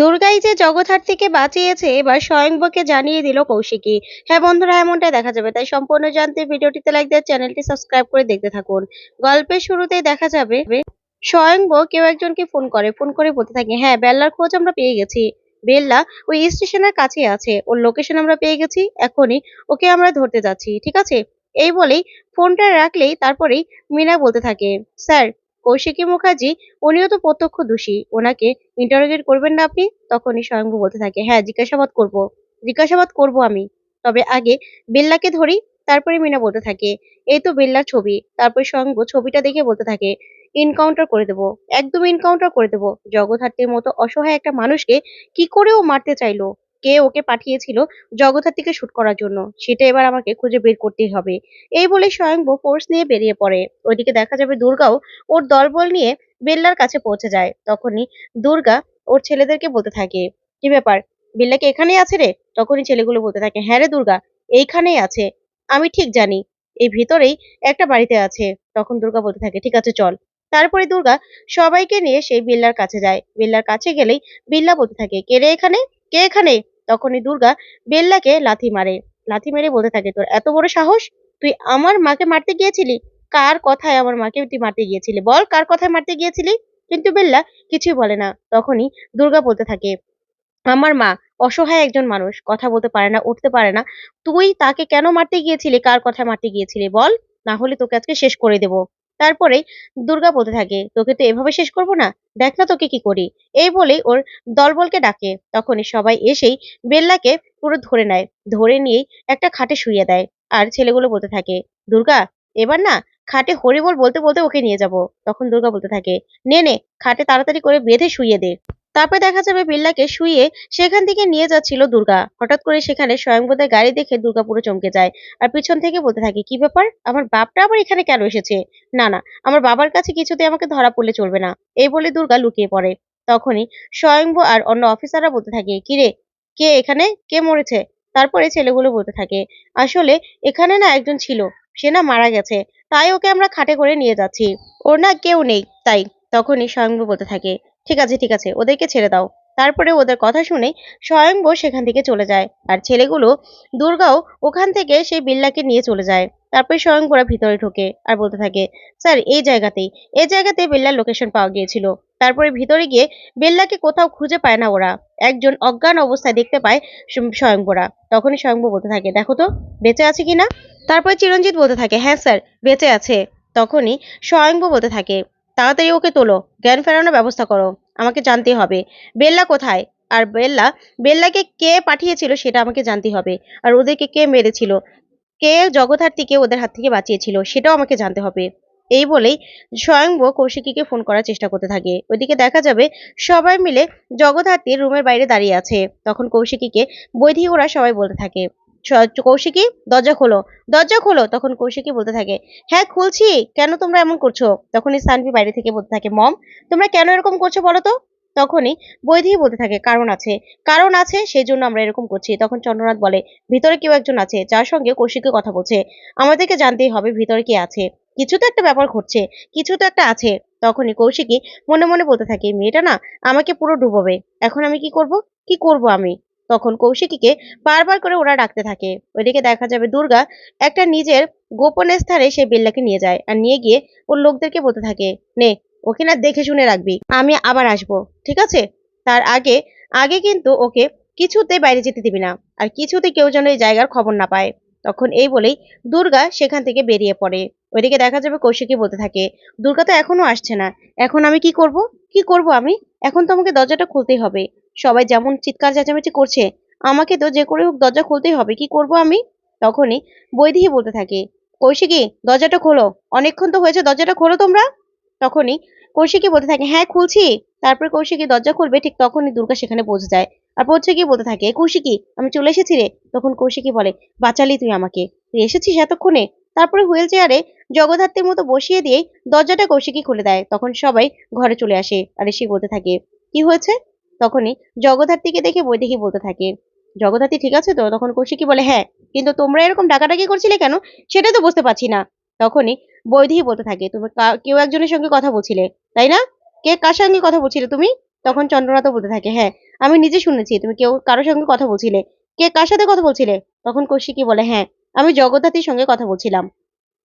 দুর্গাই যে থেকে বাঁচিয়েছে, এবার স্বয়ংবরকে জানিয়ে দিল কৌশিকী। হ্যাঁ বন্ধুরা, এমনটাই দেখা যাবে। তাই সম্পূর্ণ জানতে ভিডিওটিতে লাইক দিয়ে চ্যানেলটি সাবস্ক্রাইব করে দেখতে থাকুন। গল্পের শুরুতেই দেখা যাবে, স্বয়ংবর কেউ একজনকে ফোন করে ফোন করে বলতে থাকে হ্যাঁ বেল্লার খোঁজ আমরা পেয়ে গেছি। বেল্লা ওই স্টেশনের কাছে আছে, ওর লোকেশন আমরা পেয়ে গেছি, এখনই ওকে আমরা ধরতে যাচ্ছি, ঠিক আছে? এই বলেই ফোনটা রাখলেই তারপরেই মিনা বলতে থাকে, স্যার কৌশিকী মুখার্জি, উনিও তো প্রত্যক্ষ দোষী ওনাকে ইন্টারোগেট করবেন না আপনি, তখনই স্বয়ংভু বলতে থাকে হ্যাঁ জিজ্ঞাসাবাদ করব। জিজ্ঞাসাবাদ করব আমি। তবে আগে বেল্লাকে ধরি, তারপরে মিনা বলতে থাকে, এই তো বেল্লার ছবি। তারপর স্বয়ংভু ছবিটা দেখে বলতে থাকে ইনকাউন্টার করে দেবো, একদম ইনকাউন্টার করে দেবো। জগৎহাট্টির মতো অসহায় একটা মানুষকে কি করে ও মারতে চাইলো? কে ওকে পাঠিয়েছিল জগৎহাট্টিকে শুট করার জন্য, সেটা এবার আমাকে খুঁজে বের করতেই হবে। এই বলে স্বয়ংভু ফোর্স নিয়ে বেরিয়ে পড়ে। ওইদিকে দেখা যাবে দুর্গাও ওর দলবল নিয়ে বেল্লার কাছে পৌঁছে যায়। তখনই দুর্গা ওর ছেলেদেরকে বলতে থাকে, কি ব্যাপার? বেল্লা কি এখানেই আছে রে? তখনই ছেলেগুলো বলতে থাকে হ্যাঁ রে দুর্গা, এইখানেই আছে। আমি ঠিক জানি, এই ভিতরেই একটা বাড়িতে আছে। তখন দুর্গা বলতে থাকে, ঠিক আছে, চল। তারপরে দুর্গা সবাইকে নিয়ে সেই বিল্লার কাছে যায়। বিল্লার কাছে গেলেই বিল্লা বলতে থাকে, কে রে এখানে? কে এখানে? তখনই দুর্গা বেল্লাকে লাথি মারে। লাথি মেরে বলতে থাকে, তোর এত বড় সাহস? তুই আমার মাকে মারতে গিয়েছিলি? কার কথায় আমার মাকে তুই মারতে গিয়েছিলি? বল, কার কথায় মারতে গিয়েছিলি? কিন্তু বেল্লা কিছুই বলে না। তখনই দুর্গা বলতে থাকে, আমার মা অসহায় একজন মানুষ, কথা বলতে পারে না, উঠতে পারে না। তুই তাকে কেন মারতে গিয়েছিলি? কার কথায় মারতে গিয়েছিলি? বল, না হলে তোকে আজকে শেষ করে দেব। তারপরে দুর্গা বলতে থাকে, তোকে তো এভাবে শেষ করব না? দেখ না তোকে কি করি। এই বলেই ওর দলবলকে ডাকে। তখনই সবাই এসেই বেল্লাকে পুরো ধরে নেয়। ধরে নিয়েই একটা খাটে শুয়ে দেয়। আর ছেলেগুলো বলতে থাকে, দুর্গা, এবার না খাটে হরিবল বলতে বলতে ওকে নিয়ে যাব। তখন দুর্গা বলতে থাকে, নে নে, খাটে তাড়াতাড়ি করে বেঁধে শুইয়ে দে। তারপরে দেখা যাবে বিল্লাকে শুয়ে সেখান থেকে নিয়ে যাচ্ছিল দুর্গা। হঠাৎ করে সেখানে স্বয়ংবদের গাড়ি দেখে দুর্গা পুরো চমকে যায়। আর পিছন থেকে বলতে থাকে, কি ব্যাপার? আমার বাপটা আবার এখানে কেন এসেছে? না না, আমার বাবার কাছে কিছুতে আমাকে ধরা পড়লে চলবে না। এই বলে দুর্গা লুকিয়ে পড়ে। তখনই স্বয়ংব আর অন্য অফিসাররা বলতে থাকে কিরে কে এখানে? কে মরেছে? তারপরে ছেলেগুলো বলতে থাকে, আসলে এখানে না একজন ছিল, সে না মারা গেছে, তাই ওকে আমরা খাটে করে নিয়ে যাচ্ছি। ওর না কেউ নেই, তাই। তখনই স্বয়ংব বলতে থাকে, ঠিক আছে ঠিক আছে, ওদেরকে ছেড়ে দাও। তারপরে ওদের কথা শুনে স্বয়ংব সেখান থেকে চলে যায় আর ছেলেগুলো দুর্গাও ওখান থেকে সেই বিল্লাকে নিয়ে চলে যায়। তারপরে স্বয়ংবরা ভিতরে ঢোকে আর বলতে থাকে, স্যার, এই জায়গাতেই, এই জায়গাতে বেল্লার লোকেশন পাওয়া গিয়েছিল। তারপরে ভিতরে গিয়ে বেল্লাকে কোথাও খুঁজে পায় না ওরা। একজন অজ্ঞান অবস্থায় দেখতে পায় স্বয়ংবরা তখনই স্বয়ংব বলতে থাকে, দেখো তো, বেঁচে আছে কিনা তারপরে চিরঞ্জিত বলতে থাকে হ্যাঁ স্যার, বেঁচে আছে। তখনই স্বয়ংব বলতে থাকে তাড়াতাড়ি ওকে তোলো। জ্ঞান ফেরানোর ব্যবস্থা করো। আমাকে জানতে হবে। বেল্লা কোথায়? আর বেল্লা, বেল্লাকে কে পাঠিয়েছিল সেটা আমাকে জানতে হবে। আর ওদেরকে কে মেরেছিল? কে জগৎহার্থীকে ওদের হাত থেকে বাঁচিয়েছিল সেটাও আমাকে জানতে হবে। এই বলেই স্বয়ংব কৌশিকীকে ফোন করার চেষ্টা করতে থাকে। ওইদিকে দেখা যাবে সবাই মিলে জগৎহার্থীর রুমের বাইরে দাঁড়িয়ে আছে। তখন কৌশিকীকে বৈধি ওরা সবাই বলতে থাকে। কৌশিকী, দরজা খোলো। দরজা খোলো, তখন কৌশিকী বলতে থাকে হ্যাঁ খুলছি। কেন তোমরা এমন করছ? তখনই সানভি বাইরে থেকে বলতে থাকে, মম, তোমরা কেন এরকম করছ বলো তো? তখনই বৈধি বলতে থাকে, কারণ আছে। কারণ আছে সেই জন্য আমরা এরকম করছি। তখন চন্দ্রনাথ বলে, ভিতরে কেউ একজন আছে, যার সঙ্গে কৌশিকী কথা বলছে। আমাদেরকে জানতেই হবে ভিতরে কে আছে। কিছু তো একটা ব্যাপার ঘটছে, কিছু তো একটা আছে। তখনই কৌশিকী মনে মনে বলতে থাকে, মেয়েটা না আমাকে পুরো ডুবোবে। এখন আমি কি করব? কি করব আমি? তখন কৌশিকীকে বারবার করে ওরা ডাকতে থাকে। ওইদিকে দেখা যাবে দুর্গা একটা নিজের গোপন স্থানে সে বিল্লাকে নিয়ে যায় আর নিয়ে গিয়ে ওর লোকদেরকে বলতে থাকে, নে, ওকে না দেখে শুনে রাখবি, আমি আবার আসব, ঠিক আছে? তার আগে আগে কিন্তু ওকে কিছুতে বাইরে যেতে দিবি না আর কিছুতে কেউ যেন এই জায়গার খবর না পায়। তখন এই বলেই দুর্গা সেখান থেকে বেরিয়ে পড়ে। ওইদিকে দেখা যাবে কৌশিকী বলতে থাকে, দুর্গা তো এখনও আসছে না, এখন আমি কি করব? কি করব আমি? এখন তো আমাকে দরজাটা খুলতেই হবে। সবাই যেমন চিৎকার চেঁচামেচি করছে, আমাকে তো যে করে হোক দরজা খুলতেই হবে, কি করব আমি? তখনই বৈদেহী বলতে থাকে, কৌশিকী, দরজাটা খোলো, অনেকক্ষণ তো হয়েছে, দরজাটা খোলো তোমরা? তখনই কৌশিকী বলতে থাকে হ্যাঁ খুলছি। তারপর কৌশিকী দরজা খুলবে, ঠিক তখনই দুর্গা সেখানে পৌঁছে যায়। আর পৌঁছে গিয়ে বলতে থাকে, কৌশিকী, আমি চলে এসেছি রে। তখন কৌশিকী বলে, বাঁচালি তুই আমাকে। তুই এসেছিস এতক্ষণে? তারপরে হুইল চেয়ারে জগদ্ধাত্রীর মতো বসিয়ে দিয়ে দরজাটা কৌশিকী খুলে দেয়। তখন সবাই ঘরে চলে আসে। আর এসে বলতে থাকে, কি হয়েছে? তখনই জগদ্ধাত্রীকে দেখে বৈদেহী বলতে থাকে, জগদ্ধাত্রী ঠিক আছে তো? তখন কৌশিকী বলে হ্যাঁ কিন্তু তোমরা এরকম ডাকাডাকি করছিলে কেন? সেটা তো বুঝতে পারছি না। তখনই বৈদেহী বলতে থাকে, তুমি কেউ একজনের সঙ্গে কথা বলছিলে, তাই না? কে, কার সঙ্গে কথা বলছিলে তুমি? তখন চন্দ্রনাথও বলতে থাকে হ্যাঁ আমি নিজে শুনেছি, তুমি কেউ কারোর সঙ্গে কথা বলছিলে। কে, কার সাথে কথা বলছিলে? তখন কৌশিকী বলে হ্যাঁ আমি জগদ্ধাত্রীর সঙ্গে কথা বলছিলাম।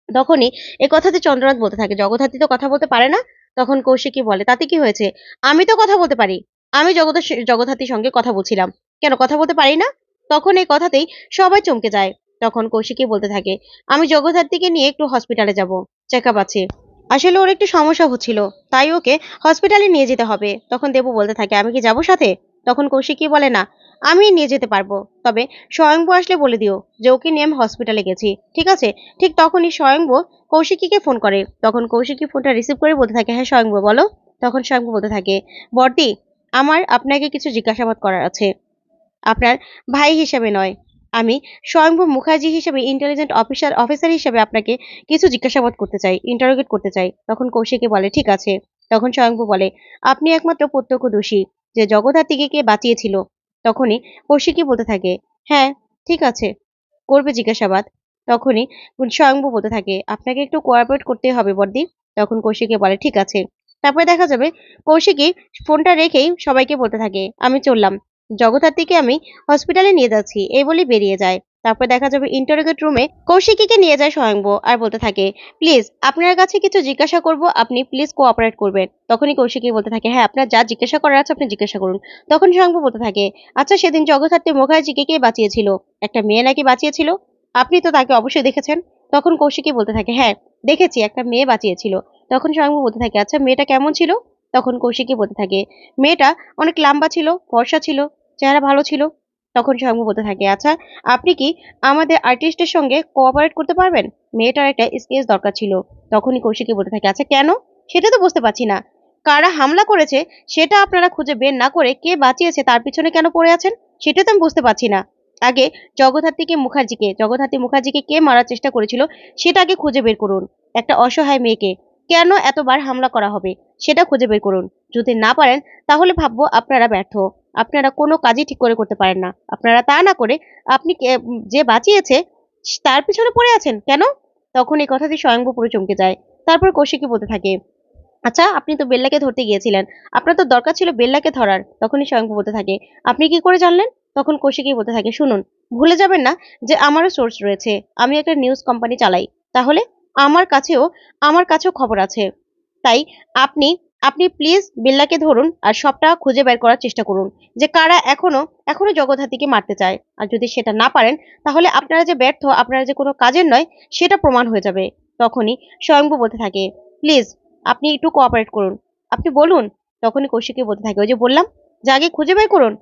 তখনই এ কথাতে চন্দ্রনাথ বলতে থাকে, জগদ্ধাত্রী তো কথা বলতে পারে না? তখন কৌশিকী বলে, তাতে কি হয়েছে? আমি তো কথা বলতে পারি। আমি জগৎ জগদ্ধাত্রীর সঙ্গে কথা বলছিলাম। কেন কথা বলতে পারি না? তখন এই কথাতেই সবাই চমকে যায়। তখন কৌশিকী বলতে থাকে, আমি জগদ্ধাত্রীকে নিয়ে একটু হসপিটালে যাব। চেক আপ আছে। আসলে ওর একটু সমস্যা হচ্ছিল, তাই ওকে হসপিটালে নিয়ে যেতে হবে। তখন দেবু বলতে থাকে, আমি কি যাব সাথে? তখন কৌশিকী বলে, না, আমি নিয়ে যেতে পারব। তবে স্বয়ংভু আসলে বলে দিও যে ওকে নিয়ে আমি হসপিটালে গেছি, ঠিক আছে? ঠিক তখনই স্বয়ংভু কৌশিকীকে ফোন করে। তখন কৌশিকী ফোনটা রিসিভ করে বলতে থাকে হ্যাঁ স্বয়ংভু বলো। তখন স্বয়ংভু বলতে থাকে, বর্দি আমার আপনাকে কিছু জিজ্ঞাসাবাদ করার আছে। আপনার ভাই হিসেবে নয়। আমি স্বয়ংভু মুখার্জি হিসেবে ইন্টেলিজেন্ট অফিসার অফিসার হিসেবে আপনাকে কিছু জিজ্ঞাসাবাদ করতে চাই ইন্টারোগেট করতে চাই। তখন কৌশিকী বলে, ঠিক আছে। তখন স্বয়ংভু বলে, আপনি একমাত্র প্রত্যক্ষদর্শী যে জগদ্ধাত্রীকে কে বাঁচিয়েছিল? তখনই কৌশিকী বলতে থাকে হ্যাঁ ঠিক আছে, করবে জিজ্ঞাসাবাদ। তখনই স্বয়ংভু বলতে থাকে, আপনাকে একটু কোঅপারেট করতে হবে বর্দি তখন কৌশিকী বলে, ঠিক আছে। তারপরে দেখা যাবে কৌশিকী ফোনটা রেখেই সবাইকে বলতে থাকে, আমি চললাম। জগদ্ধাত্রীকে আমি হসপিটালে নিয়ে যাচ্ছি, এই বলে বেরিয়ে যায়। তারপর দেখা যাবে ইন্টারোগেট রুমে কৌশিকীকে নিয়ে যায় স্বয়ংভু আর বলতে থাকে, প্লিজ, আপনার কাছে কিছু জিজ্ঞাসা করব, আপনি প্লিজ কোঅপারেট করবেন। তখনই কৌশিকী বলতে থাকে হ্যাঁ আপনার যা জিজ্ঞাসা করার আছে আপনি জিজ্ঞাসা করুন। তখন স্বয়ংভু বলতে থাকে আচ্ছা সেদিন জগদ্ধাত্রী মুখার্জিকে কে বাঁচিয়েছিল? একটা মেয়ে নাকি বাঁচিয়েছিল? আপনি তো তাকে অবশ্যই দেখেছেন? তখন কৌশিকী বলতে থাকে হ্যাঁ দেখেছি, একটা মেয়ে বাঁচিয়েছিল। তখন স্বয়ংভু বলতে থাকে আচ্ছা মেয়েটা কেমন ছিল? তখন কৌশিকী বলতে থাকে, মেয়েটা অনেক লম্বা ছিল, ফর্সা ছিল, চেহারা ভালো ছিল। তখন স্বয়ংভু বলতে থাকে আচ্ছা আপনি কি আমাদের আর্টিস্টের সঙ্গে কোঅপারেট করতে পারবেন? মেয়েটার একটা স্কেচ দরকার ছিল। তখনই কৌশিকী বলতে থাকে আচ্ছা কেন? সেটা তো বুঝতে পারছি না। কারা হামলা করেছে, সেটা আপনারা খুঁজে বের না করে কে বাঁচিয়েছে, তার পিছনে কেন পড়ে আছেন? সেটা তো আমি বুঝতে পারছি না। আগে জগদ্ধাত্রীকে মুখার্জিকে, জগদ্ধাত্রী মুখার্জিকে কে মারার চেষ্টা করেছিল, সেটা আগে খুঁজে বের করুন, একটা অসহায় মেয়েকে। কেন এতবার হামলা করা হবে? সেটা খুঁজে বের করুন। যদি না পারেন, তাহলে ভাববো আপনারা ব্যর্থ। আপনারা কোনো কাজই ঠিক করে করতে পারেন না। আপনারা তা না করে আপনি যে বাঁচিয়েছে তার পিছনে পড়ে আছেন কেন? তখন এই কথাটি স্বয়ংভূ পুরো চমকে যায়। তারপর কৌশিকী বলতে থাকে আচ্ছা আপনি তো বেল্লাকে ধরতে গিয়েছিলেন। আপনার তো দরকার ছিল বেল্লাকে ধরার। তখনই স্বয়ংভূ বলতে থাকে, আপনি কি করে জানলেন? তখন কৌশিকী বলতে থাকে, শুনুন, ভুলে যাবেন না যে আমারও সোর্স রয়েছে। আমি একটা নিউজ কোম্পানি চালাই। তাহলে আমার কাছেও আমার কাছেও খবর আছে। তাই আপনি আপনি প্লিজ বিল্লাকে ধরুন আর সবটা খুঁজে বের করার চেষ্টা করুন যে কারা এখনও এখনও জগদ্ধাত্রীকে মারতে চায়। আর যদি সেটা না পারেন, তাহলে আপনারা যে ব্যর্থ, আপনারা যে কোনো কাজের নয়, সেটা প্রমাণ হয়ে যাবে। তখনই স্বয়ংভূ বলতে থাকে প্লিজ আপনি একটু কোঅপারেট করুন। আপনি বলুন, তখনই কৌশিকী বলতে থাকে, ওই যে বললাম যে আগে খুঁজে বের করুন,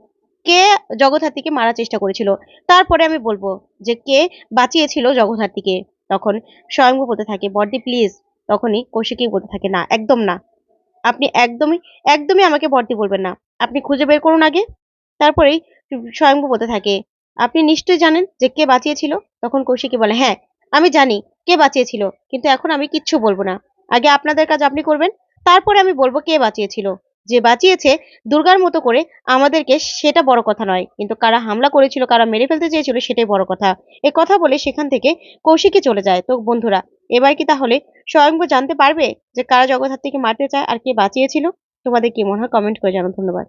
কে জগদ্ধাত্রীকে মারার চেষ্টা করেছিল? তারপরে আমি বলব যে কে বাঁচিয়েছিল জগদ্ধাত্রীকে। তখন স্বয়ংভূ বলতে থাকে বর্দি প্লিজ তখনই কৌশিকী বলতে থাকে, না, একদম না। আপনি একদমই একদমই আমাকে বর্দি বলবেন না। আপনি খুঁজে বের করুন আগে। তারপরেই স্বয়ংভূ বলতে থাকে, আপনি নিশ্চয়ই জানেন যে কে বাঁচিয়েছিল? তখন কৌশিকী বলে হ্যাঁ আমি জানি কে বাঁচিয়েছিল, কিন্তু এখন আমি কিচ্ছু বলব না। আগে আপনাদের কাজ আপনি করবেন, তারপরে আমি বলব কে বাঁচিয়েছিল। যে বাঁচিয়েছে দুর্গার মতো করে আমাদেরকে সেটা বড় কথা নয়। কিন্তু কারা হামলা করেছিল, কারা মেরে ফেলতে চেয়েছিল সেটাই বড় কথা। এ কথা বলে সেখান থেকে কৌশিকী চলে যায়। তো বন্ধুরা, এবার কি তাহলে স্বয়ংভ জানতে পারবে যে কারা জগদ্ধাত্রীকে মারতে চায় আর কে বাঁচিয়েছিল? তোমাদের কি মনে হয় কমেন্ট করে জানাও। ধন্যবাদ।